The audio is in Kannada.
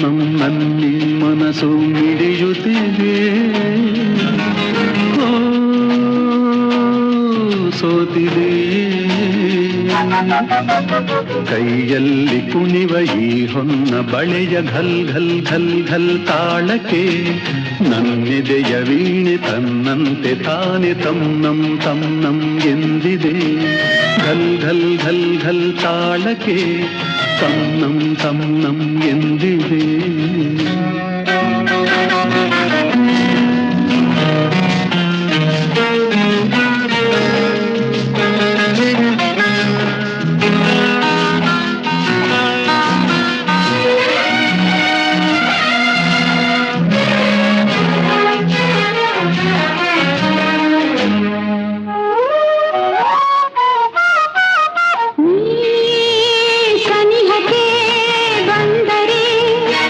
ತನ್ನಂ ನನ್ನಿ ಮನಸ್ಸು ಮಿಡಿಯುತ್ತಿದೆ. ಓ, ಸೋತಿದೆ. ಕೈಯಲ್ಲಿ ಕುಣಿವ ಈ ಹೊನ್ನ ಬಳೆಯ ಘಲ್ ಘಲ್ ಘಲ್ ಘಲ್ ತಾಳಕ್ಕೆ ನನ್ನಿದೆಯ ವೀಣೆ ತನ್ನಂತೆ ತಾನೆ ತನ್ನಂ ತನ್ನಂ ಎಂದಿದೆ. ಘಲ್ ಘಲ್ ಘಲ್ ಘಲ್ ತಾಳಕ್ಕೆ ತನ್ನಂ ತನ್ನಂ ಎಂದಿದೆ